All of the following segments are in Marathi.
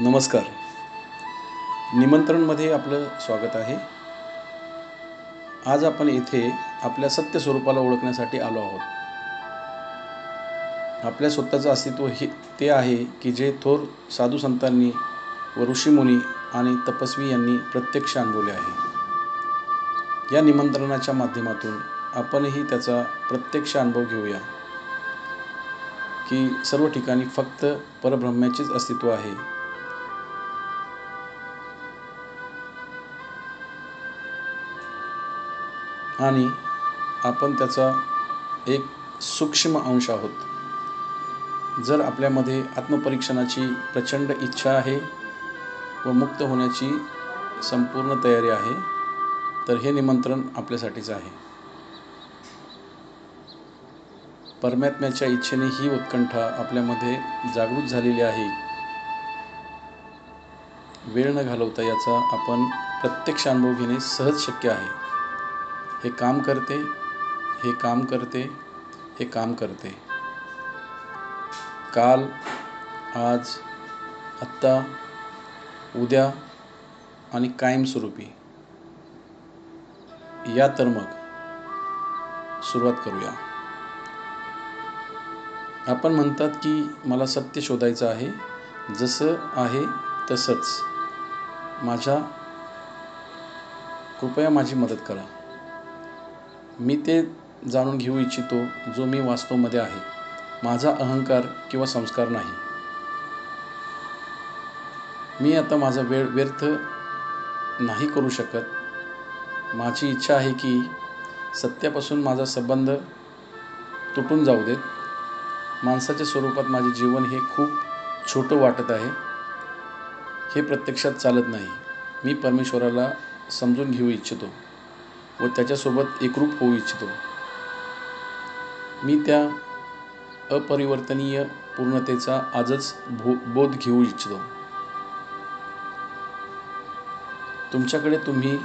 नमस्कार. निमंत्रणमध्ये आपलं स्वागत आहे. आज आपण इथे आपल्या सत्य स्वरूपाला ओळखण्यासाठी आलो आहोत. आपल्या स्वतःचं अस्तित्व हे ते आहे की जे थोर साधू संतांनी व ऋषीमुनी आणि तपस्वी यांनी प्रत्यक्ष अनुभवले आहे. या निमंत्रणाच्या माध्यमातून आपणही त्याचा प्रत्यक्ष अनुभव घेऊया. की सर्व ठिकाणी फक्त परब्रह्म्याचेच अस्तित्व आहे. आणि आपण त्याचा एक सूक्ष्म अंश आहोत. जर आपल्यामध्ये आत्मपरीक्षणाची प्रचंड इच्छा आहे व मुक्त होण्याची संपूर्ण तयारी आहे तर हे निमंत्रण आपल्यासाठीच आहे. परमात्म्याच्या इच्छेने ही उत्कंठा आपल्यामध्ये जागृत झालेली आहे. वेळ न घालवता याचा आपण प्रत्यक्ष अनुभव घेणे सहज शक्य आहे. हे काम करते हे काम करते हे काम करते. काल आज आत्ता उद्या आणि कायमस्वरूपी या तर मग सुरुवात करूया. आपण म्हणतात की मला सत्य शोधायचं आहे जसं आहे तसंच. माझ्या कृपया माझी मदत करा. मी ते जाणून घेऊ इच्छितो जो मी वास्तवमध्ये आहे. माझा अहंकार किंवा संस्कार नाही. मी आता माझा वेळ व्यर्थ नाही करू शकत. माझी इच्छा आहे की सत्यापासून माझा संबंध तुटून जाऊ देत. माणसाच्या स्वरूपात माझे जीवन हे खूप छोटं वाटत आहे. हे प्रत्यक्षात चालत नाही. मी परमेश्वराला समजून घेऊ इच्छितो. व त्याच्यासोबत एकरूप होऊ इच्छितो. मी त्या अपरिवर्तनीय पूर्णतेचा आजच भो बोध घेऊ इच्छितो. तुमच्याकडे तुम्ही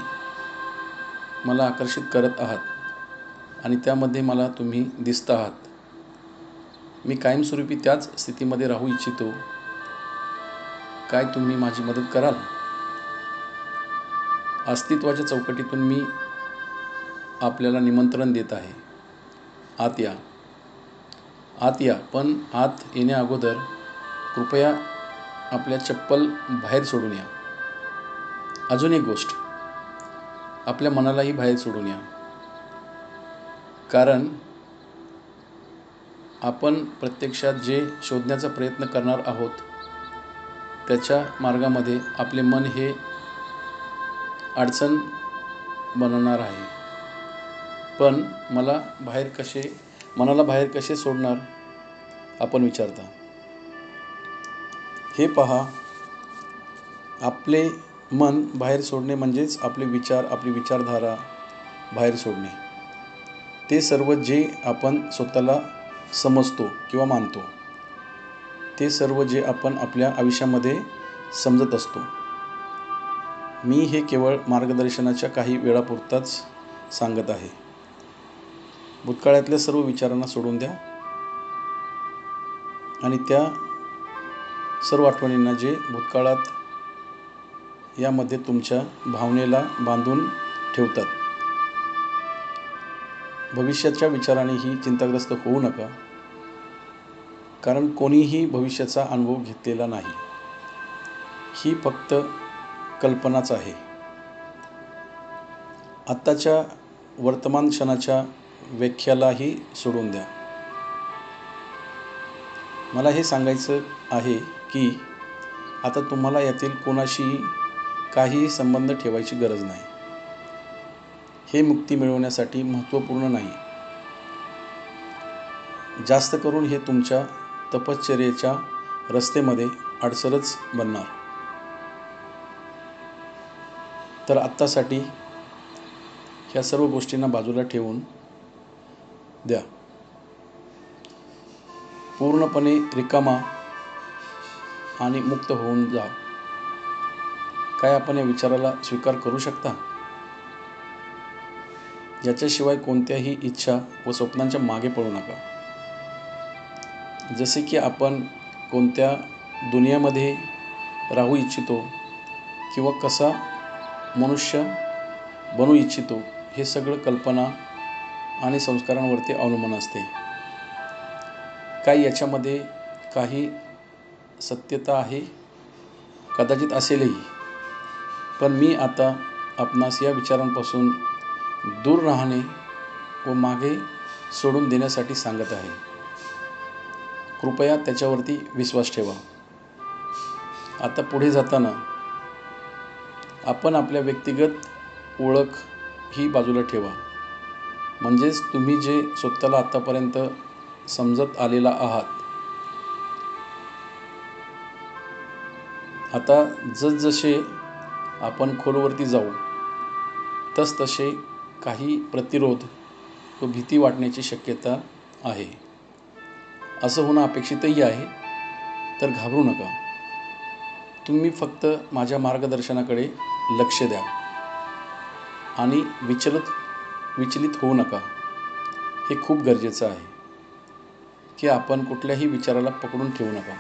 मला आकर्षित करत आहात आणि त्यामध्ये मला तुम्ही दिसत आहात. मी कायमस्वरूपी त्याच स्थितीमध्ये राहू इच्छितो. काय तुम्ही माझी मदत कराल? अस्तित्वाच्या चौकटीतून मी आपल्याला निमंत्रण देत आहे. आत या आत या पण आत येण्याअगोदर कृपया आपल्या चप्पल बाहेर सोडून या. अजून एक गोष्ट. आपल्या मनालाही बाहेर सोडून या. कारण आपण प्रत्यक्षात जे शोधण्याचा प्रयत्न करणार आहोत त्याच्या मार्गामध्ये आपले मन हे अडचण बनवणार आहे. पण मला बाहेर कसे मनाला बाहेर कसे सोडणार आपण विचारता. हे पहा आपले मन बाहेर सोडणे म्हणजेच आपले विचार आपली विचारधारा बाहेर सोडणे. ते सर्व जे आपण स्वतःला समजतो किंवा मानतो ते सर्व जे आपण आपल्या आयुष्यामध्ये समजत असतो. मी हे केवळ मार्गदर्शनाच्या काही वेळापुरताच सांगत आहे. भूतकाळातल्या सर्व विचारांना सोडून द्या. आणि त्या सर्व आठवणींना जे भूतकाळात यामध्ये तुमच्या भावनेला बांधून ठेवतात. भविष्याच्या विचारानेही चिंताग्रस्त होऊ नका. कारण कोणीही भविष्याचा अनुभव घेतलेला नाही. ही फक्त कल्पनाच आहे. आत्ताच्या वर्तमान क्षणाच्या व्याख्यालाही सोडून द्या. मला हे सांगायचं आहे की आता तुम्हाला यातील कोणाशीही काहीही संबंध ठेवायची गरज नाही. हे मुक्ती मिळवण्यासाठी महत्त्वपूर्ण नाही. जास्त करून हे तुमच्या तपश्चर्येच्या रस्तेमध्ये अडसरच बनणार. तर आत्तासाठी ह्या सर्व गोष्टींना बाजूला ठेवून द्या. पूर्णपणे रिकामा आणि मुक्त होऊन जा. काय आपण या विचाराला स्वीकार करू शकता? याच्याशिवाय कोणत्याही इच्छा व स्वप्नांच्या मागे पडू नका. जसे की आपण कोणत्या दुनियामध्ये राहू इच्छितो किंवा कसा मनुष्य बनू इच्छितो हे सगळं कल्पना आणि संस्कारांवरती अवलंबून असते. काही याच्यामध्ये काही सत्यता आहे कदाचित असेलही. पण मी आता आपणास या विचारांपासून दूर राहणे व मागे सोडून देण्यासाठी सांगत आहे. कृपया त्याच्यावरती विश्वास ठेवा. आता पुढे जाताना आपण आपल्या व्यक्तिगत ओळख ही बाजूला ठेवा. म्हणजेच तुम्ही जे स्वतःला आत्तापर्यंत समजत आलेला आहात. आता जसजसे आपण खोलवरती जाऊ तसतसे काही प्रतिरोध व भीती वाटण्याची शक्यता आहे. असं होणं अपेक्षितही आहे तर घाबरू नका. तुम्ही फक्त माझ्या मार्गदर्शनाकडे लक्ष द्या आणि विचलित विचलित होऊ नका. हे खूप गरजेचं आहे की आपण कुठल्याही विचाराला पकडून ठेवू नका.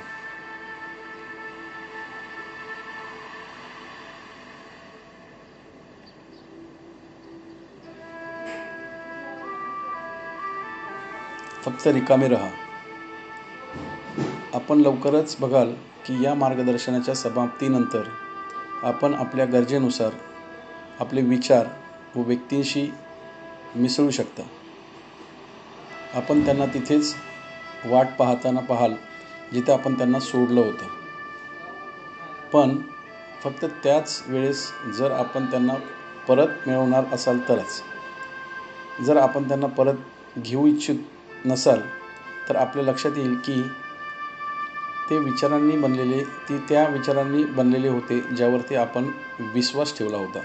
फक्त रिकामे राहा. आपण लवकरच बघाल की या मार्गदर्शनाच्या समाप्तीनंतर आपण आपल्या गरजेनुसार आपले विचार व व्यक्तींशी मिसळू शकता. आपण त्यांना तिथेच वाट पाहताना पाहाल जिथे आपण त्यांना सोडलं होतं. पण फक्त त्याच वेळेस जर आपण त्यांना परत मिळवणार असाल तरच. जर आपण त्यांना परत घेऊ इच्छित नसाल तर आपल्या लक्षात येईल की ते विचारांनी बनलेले ती त्या विचारांनी बनलेले होते ज्यावरती आपण विश्वास ठेवला होता.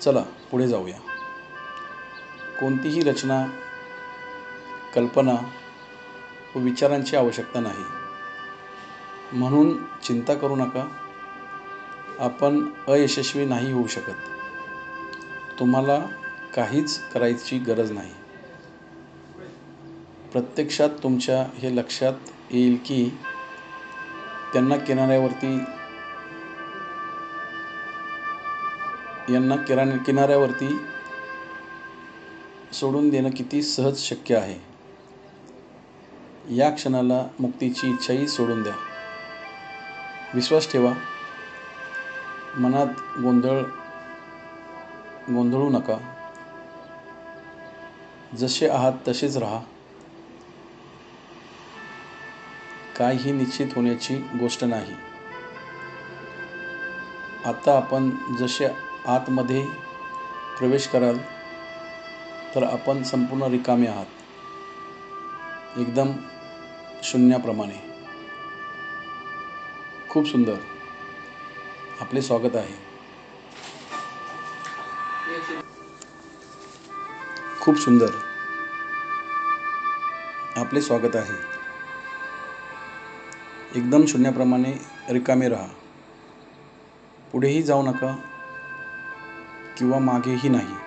चला पुढे जाऊया. कोणतीही रचना कल्पना व विचारांची आवश्यकता नाही. म्हणून चिंता करू नका. आपण अयशस्वी नाही होऊ शकत. तुम्हाला काहीच करायची गरज नाही. प्रत्यक्षात तुमच्या हे लक्षात येईल की त्यांना किनाऱ्यावरती यांना किरा किनाऱ्यावरती सोडून देणं किती सहज शक्य आहे? या क्षणाला मुक्तीची इच्छाही सोडून द्या. विश्वास ठेवा. मनात गोंधळ गोंधळू नका. जसे आहात तसेच राहा. काहीही निश्चित होण्याची गोष्ट नाही. आता आपण जसे आतमध्ये प्रवेश कराल तर आपण संपूर्ण रिकामे आहात. एकदम शून्याप्रमाणे. खूप सुंदर. आपले स्वागत आहे. खूप सुंदर. आपले स्वागत आहे. एकदम शून्याप्रमाणे रिकामे राहा. पुढेही जाऊ नका किंवा मागेही नाही.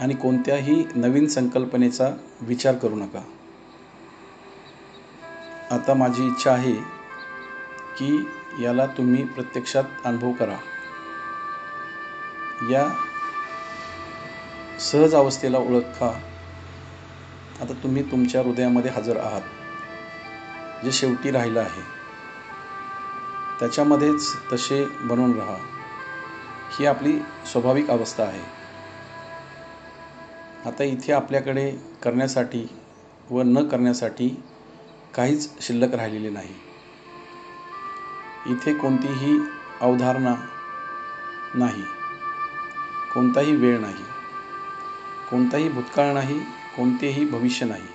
आणि कोणत्याही नवीन संकल्पनेचा विचार करू नका. आता माझी इच्छा आहे की याला तुम्ही प्रत्यक्षात अनुभव करा. या सहज अवस्थेला ओळखा. आता तुम्ही तुमच्या हृदयामध्ये हजर आहात. जे शेवटी राहिलं आहे. त्याच्यामध्येच तसे बनून राहा. ही आपली स्वाभाविक अवस्था आहे. आता इथे आपल्याकडे करण्यासाठी व न करण्यासाठी काहीच शिल्लक राहिलेले नाही. इथे कोणतीही अवधारणा नाही. कोणताही वेळ नाही. कोणताही भूतकाळ नाही कोणतेही भविष्य नाही.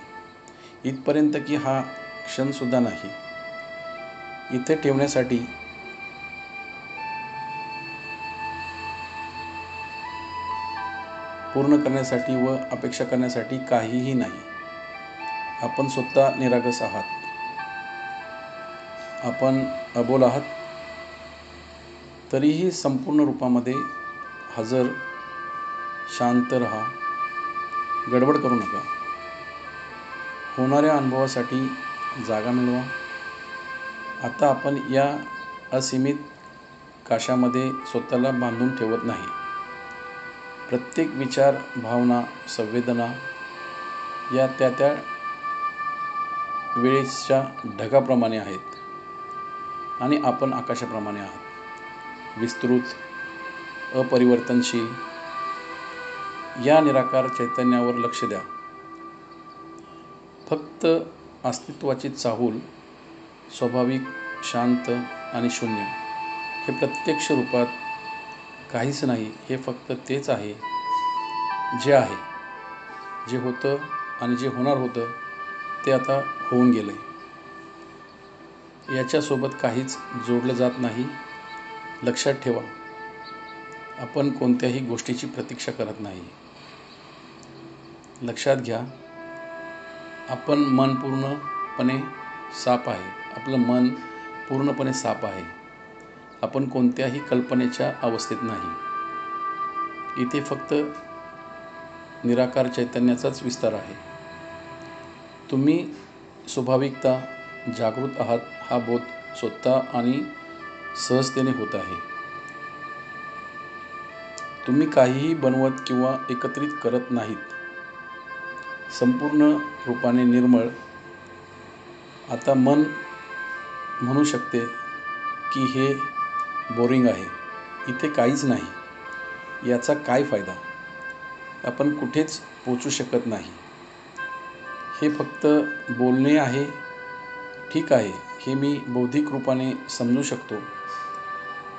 इथपर्यंत की हा क्षणसुद्धा नाही. इथे ठेवण्यासाठी पूर्ण करण्यासाठी व अपेक्षा करण्यासाठी काहीही नाही. आपण स्वतः निरागस आहात. आपण अबोल आहात. तरीही संपूर्ण रूपामध्ये हजर शांत रहा. गडबड करू नका. होणाऱ्या अनुभवासाठी जागा मिळवा. आता आपण या असीमित काशामध्ये स्वतःला बांधून ठेवत नाही. प्रत्येक विचार भावना संवेदना या त्या त्या वेळेच्या ढगाप्रमाणे आहेत. आणि आपण आकाशाप्रमाणे आहात. विस्तृत अपरिवर्तनशील. या निराकार चैतन्यावर लक्ष द्या. फक्त अस्तित्वाची चाहूल स्वाभाविक शांत आणि शून्य हे प्रत्यक्ष रूपात काहीच नाही हे फक्त तेच आहे जे आहे. जे होतं आणि जे होणार होतं ते आता होऊन गेलं आहे याच्यासोबत काहीच जोडलं जात नाही. लक्षात ठेवा आपण कोणत्याही गोष्टीची प्रतीक्षा करत नाही. लक्षात घ्या आपण मन पूर्णपणे साप आहे. आपलं मन पूर्णपणे साप आहे. आपण कोणत्याही कल्पनेच्या अवस्थेत नाही. इथे फक्त निराकार चैतन्याचाच विस्तार आहे. तुम्ही स्वाभाविकता जागृत आहात हा बोध स्वतः आणि सहजतेने होत आहे. तुम्ही काहीही बनवत किंवा एकत्रित करत नाहीत. संपूर्ण रूपाने निर्मळ. आता मन म्हणू शकते की हे बोरिंग आहे. इथे काहीच नाही. याचा काय फायदा? आपण कुठेच पोचू शकत नाही. हे फक्त बोलणे आहे. ठीक आहे हे मी बौद्धिक रूपाने समजू शकतो.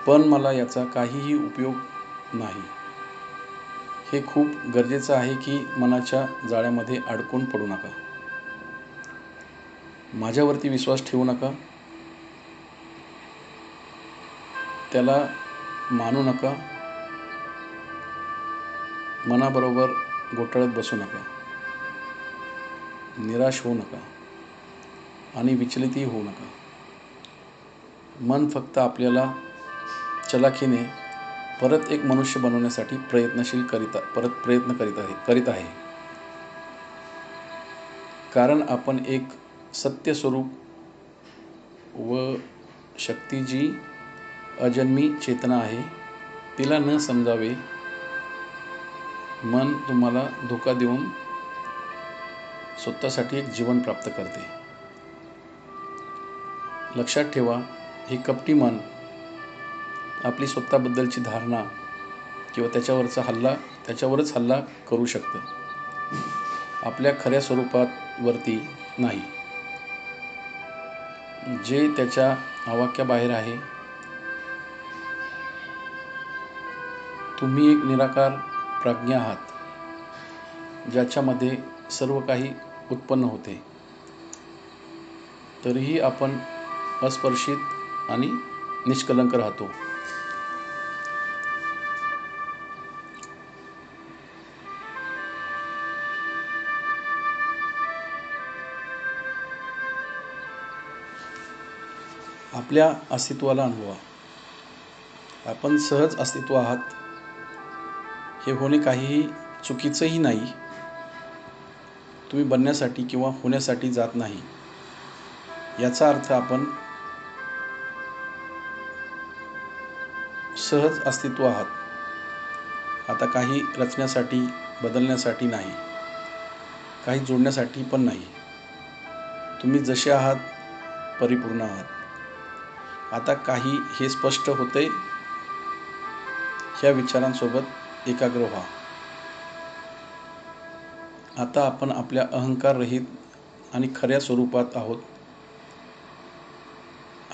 पण मला याचा काहीही उपयोग नाही. हे खूप गरजेचं आहे की मनाच्या जाळ्यामध्ये अडकून पडू नका. माझ्यावरती विश्वास ठेवू नका. त्याला मानू नका. मनाबरोबर घोटाळत बसू नका. निराश होऊ नका. आणि विचलितही होऊ नका. मन फक्त आपल्याला चलाखीने परत एक मनुष्य बनवण्यासाठी प्रयत्नशील करीता परत प्रयत्न करीत आहे करीत आहे. कारण आपण एक सत्य स्वरूप व शक्ती जी अजन्मी चेतना आहे. तिला न समजावे मन तुम्हाला धोका देऊन स्वतःसाठी एक जीवन प्राप्त करते. लक्षात ठेवा हे कपटी मन आपली स्वतःबद्दलची धारणा किंवा त्याच्यावरचा हल्ला त्याच्यावरच हल्ला करू शकतं. आपल्या खऱ्या स्वरूपात वरती नाही. जे त्याच्या आवाक्याबाहेर आहे तुम्ही एक निराकार प्रज्ञा आहात ज्याच्यामध्ये सर्व काही उत्पन्न होते. तरीही आपण अस्पर्शित आणि निष्कलंक राहतो. आपल्या अस्तित्वाला अनुभवा. आपण सहज अस्तित्व आहात. हे होणे काहीही चुकीचंही नाही. तुम्ही बनण्यासाठी किंवा होण्यासाठी जात नाही. याचा अर्थ आपण सहज अस्तित्व आहात. आता काही रचण्यासाठी बदलण्यासाठी नाही. काही जोडण्यासाठी पण नाही. तुम्ही जसे आहात परिपूर्ण आहात. आता काही हे स्पष्ट होते. ह्या विचारांसोबत एकाग्र व्हा आता आपण आपल्या अहंकार रहित आणि खऱ्या स्वरूपात आहोत.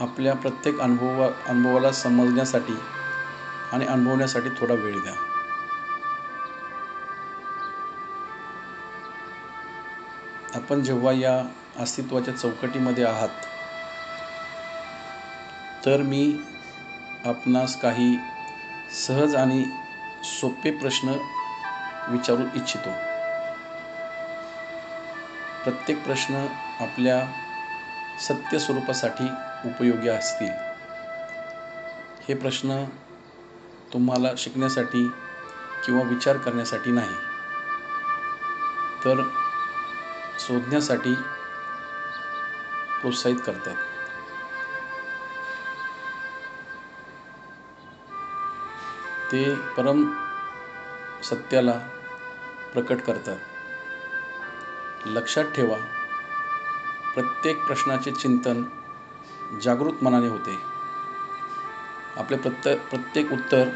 आपल्या प्रत्येक अनुभवा अनुभवाला समजण्यासाठी आणि अनुभवण्यासाठी थोडा वेळ द्या. आपण जेव्हा या अस्तित्वाच्या चौकटीमध्ये आहात तर मी आपणास काही सहज आणि सोपे प्रश्न विचारू इच्छितो. प्रत्येक प्रश्न आपल्या सत्य स्वरूपासाठी उपयोगी असतील. हे प्रश्न तुम्हाला शिकण्यासाठी किंवा विचार करण्यासाठी नाही. तर शोधण्यासाठी प्रोत्साहित करतात. ते परम सत्याला प्रकट करतात. लक्षात ठेवा प्रत्येक प्रश्नाचे चिंतन जागृत मनाने होते. आपले प्रत्य प्रत्येक उत्तर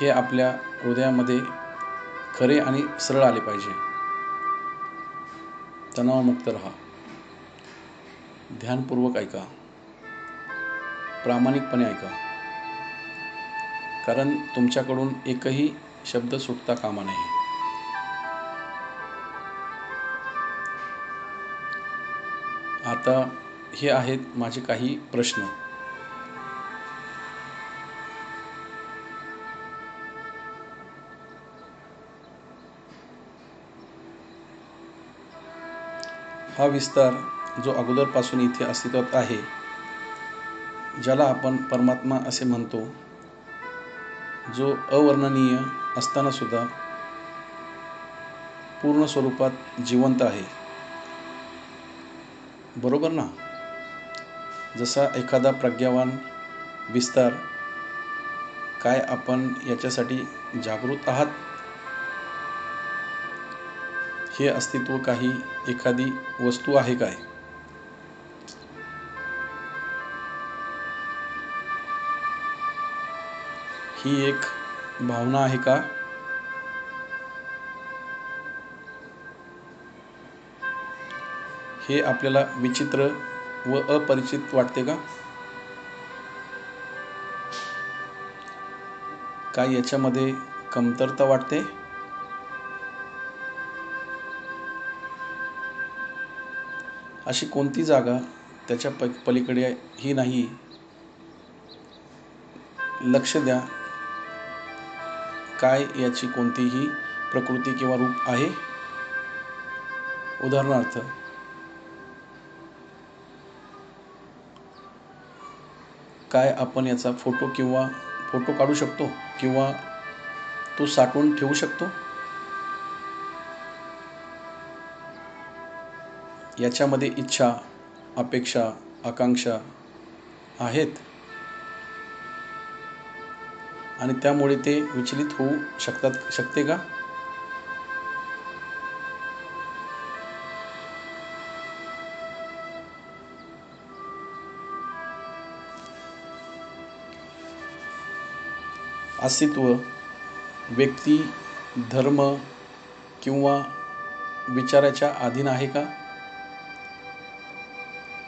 हे आपल्या हृदयामध्ये खरे आणि सरळ आले पाहिजे. तणावमुक्त राहा. ध्यानपूर्वक ऐका. प्रामाणिकपणे ऐका. कारण तुमच्याकडून एकही शब्द सुटता कामा नये. आता हे आहेत माझे काही प्रश्न. हा विस्तार जो अगोदरपासून इथे अस्तित्वात आहे ज्याला आपण परमात्मा असे म्हणतो जो अवर्णनीय असताना सुद्धा पूर्ण स्वरूपात जिवंत आहे. बरोबर ना? जसा एखादा प्रज्ञावान विस्तार काय आपण याच्यासाठी जागृत आहात? हे अस्तित्व काही एखादी वस्तू आहे काय? ही एक भावना आहे का? हे आपल्याला विचित्र व अपरिचित वाटते का? काय याच्यामध्ये कमतरता वाटते? अशी कोणती जागा त्याच्या प पलीकडे ही नाही? लक्ष द्या. काय याची कोणतीही प्रकृती किंवा रूप आहे? उदाहरणार्थ काय आपण याचा फोटो किंवा फोटो काढू शकतो किंवा तो साठवून ठेवू शकतो? याच्यामध्ये इच्छा अपेक्षा आकांक्षा आहेत. आणि त्यामुळे ते विचलित होऊ शकतात शकते का? अस्तित्व व्यक्ती धर्म किंवा विचाराच्या अधीन आहे का?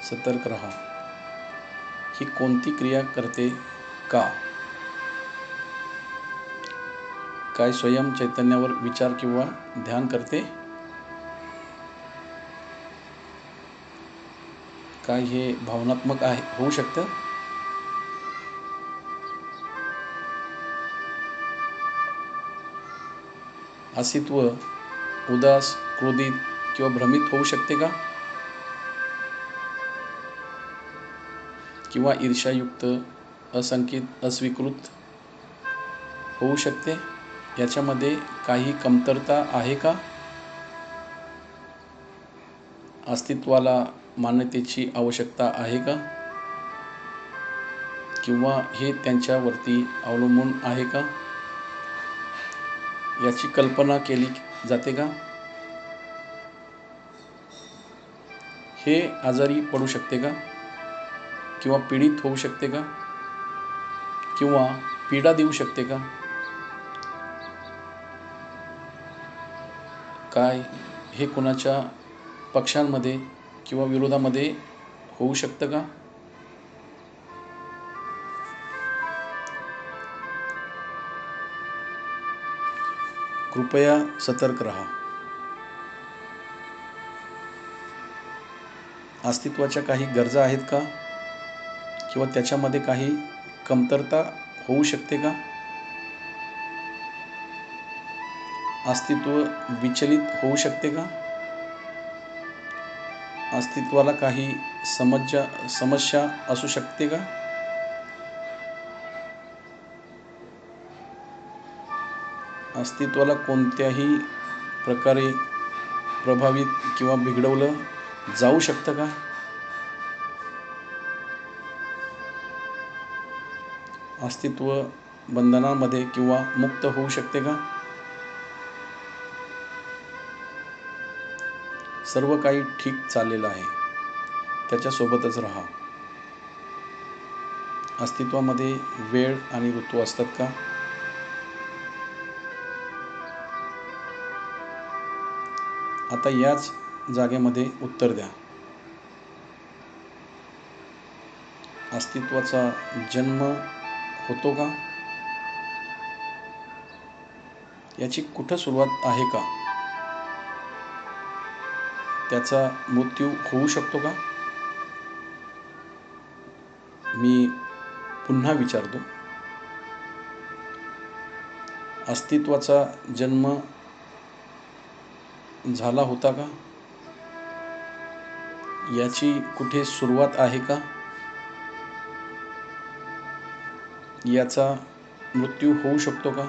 सतर्क रहा. ही कोणती क्रिया करते का? काय स्वयं चैतन्यावर विचार किंवा ध्यान करते? काय हे भावनात्मक आहे? होऊ शकतं? अस्तित्व उदास क्रोधित किंवा भ्रमित होऊ शकते का? किंवा ईर्ष्यायुक्त असंकित अस्वीकृत होऊ शकते? याच्यामध्ये काही कमतरता आहे का? अस्तित्वाला मान्यतेची आवश्यकता आहे का? किंवा हे त्यांच्यावरती अवलंबून आहे का? याची कल्पना केली जाते का? हे आजारी पडू शकते का? किंवा पीडित होऊ शकते का? किंवा पीडा देऊ शकते का? काय हे कुणाच्या पक्षांमध्ये किंवा विरोधामध्ये होऊ शकतं का? कृपया सतर्क रहा. अस्तित्वाच्या काही गरजा आहेत का? किंवा त्याच्यामध्ये काही कमतरता होऊ शकते का? अस्तित्व विचलित होऊ शकते का? अस्तित्वाला काही समज्या समस्या असू शकते का? अस्तित्वाला कोणत्याही प्रकारे प्रभावित किंवा बिघडवलं जाऊ शकतं का? अस्तित्व बंधनामध्ये किंवा मुक्त होऊ शकते का? सर्व काही ठीक चाललेलं आहे. त्याच्यासोबतच राहा. अस्तित्वामध्ये वेळ आणि ऋतू असतात का? आता याच जागेमध्ये उत्तर द्या. अस्तित्वाचा जन्म होतो का? याची कुठं सुरुवात आहे का? त्याचा मृत्यू होऊ शकतो का? मी पुन्हा विचारतो. अस्तित्वाचा जन्म झाला होता का? याची कुठे सुरुवात आहे का? याचा मृत्यू होऊ शकतो का?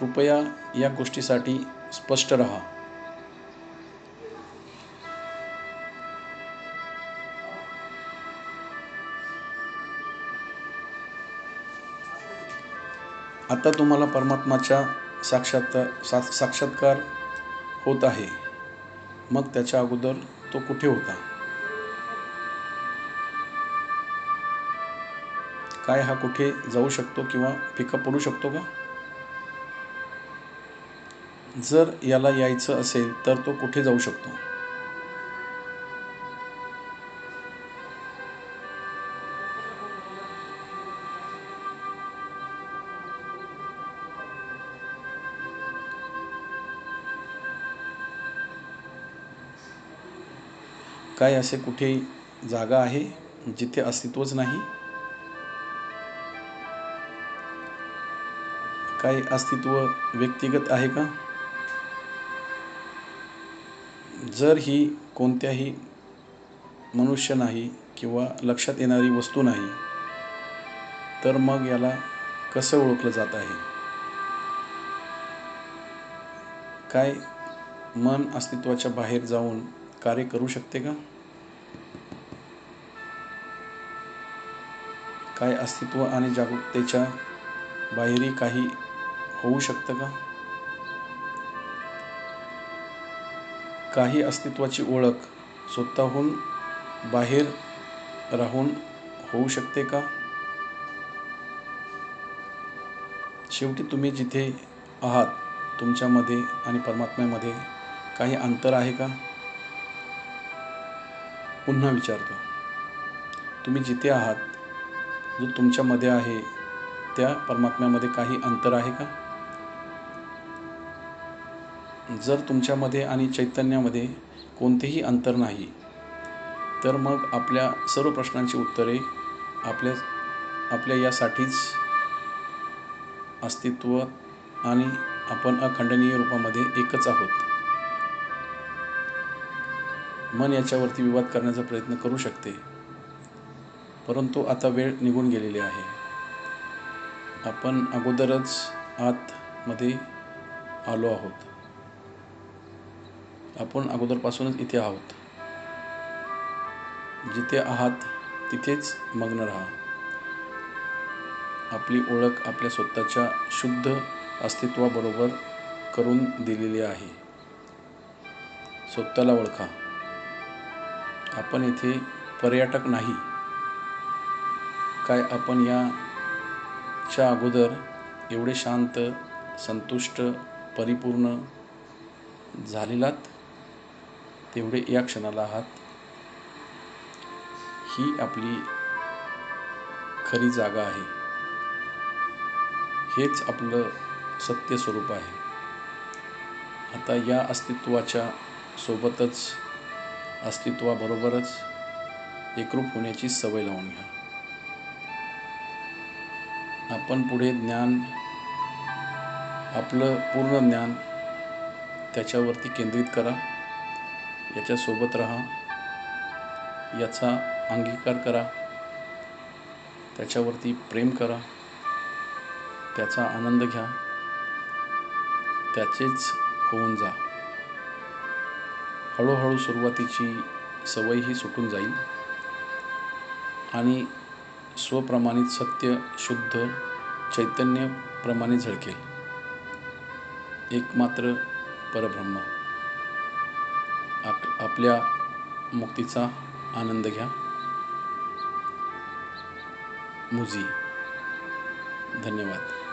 कृपया या गोष्टीसाठी स्पष्ट रहा। आता तुम्हाला परमात्माच्या साक्षात सा साक्षात्कार होत आहे. मग त्याच्या अगोदर तो कुठे होता? काय हा कुठे जाऊ शकतो किंवा पिकअप पडू शकतो का? जर याला यायचं असेल तर तो कुठे जाऊ शकतो? काय असे कुठे जागा आहे जिथे अस्तित्वच नाही? काय अस्तित्व व्यक्तिगत आहे का? जर ही कोणत्याही मनुष्य नाही किंवा लक्षात येणारी वस्तू नाही तर मग याला कसं ओळखलं जात आहे? काय मन अस्तित्वाच्या बाहेर जाऊन कार्य करू शकते का? काय अस्तित्व आणि जागरूकतेच्या बाहेरही काही होऊ शकतं का? काही अस्तित्वाची ओळख स्वतःहून बाहेर राहून होऊ शकते का? शेवटी तुम्ही जिथे आहात तुमच्यामध्ये आणि परमात्म्यामध्ये काही अंतर आहे का? पुन्हा विचारतो. तुम्ही जिथे आहात जो तुमच्यामध्ये आहे त्या परमात्म्यामध्ये काही अंतर आहे का? जर तुमच्यामध्ये आणि चैतन्यामध्ये कोणतेही अंतर नाही तर मग आपल्या सर्व प्रश्नांची उत्तरे आपल्या आपल्या यासाठीच अस्तित्व आणि आपण अखंडनीय रूपामध्ये एकच आहोत. मन याच्यावरती विवाद करण्याचा प्रयत्न करू शकते परंतु आता वेळ निघून गेलेली आहे. आपण अगोदरच आतमध्ये आलो आहोत. आपण अगोदरपासूनच इथे आहोत. जिथे आहात तिथेच मग्न राहा. आपली ओळख आपल्या स्वतःच्या शुद्ध अस्तित्वाबरोबर करून दिलेली आहे. स्वतःला ओळखा. आपण इथे पर्यटक नाही. काय आपण याच्या अगोदर एवढे शांत संतुष्ट परिपूर्ण झालेलात? तेवढे या क्षणाला आहात. ही आपली खरी जागा आहे. हेच आपलं सत्य स्वरूप आहे. आता या अस्तित्वाच्या सोबतच अस्तित्वाबरोबरच एकरूप होण्याची सवय लावून घ्या. आपण पुढे ज्ञान आपलं पूर्ण ज्ञान त्याच्यावरती केंद्रित करा. याच्यासोबत राहा. याचा अंगीकार करा. त्याच्यावरती प्रेम करा. त्याचा आनंद घ्या. त्याचेच होऊन जा. हळूहळू सुरुवातीची सवय ही सुटून जाईल. आणि स्वप्रमाणित सत्य शुद्ध चैतन्यप्रमाणे झळकेल. एकमात्र परब्रह्म. आप आपल्या मुक्तीचा आनंद घ्या. मुजी धन्यवाद.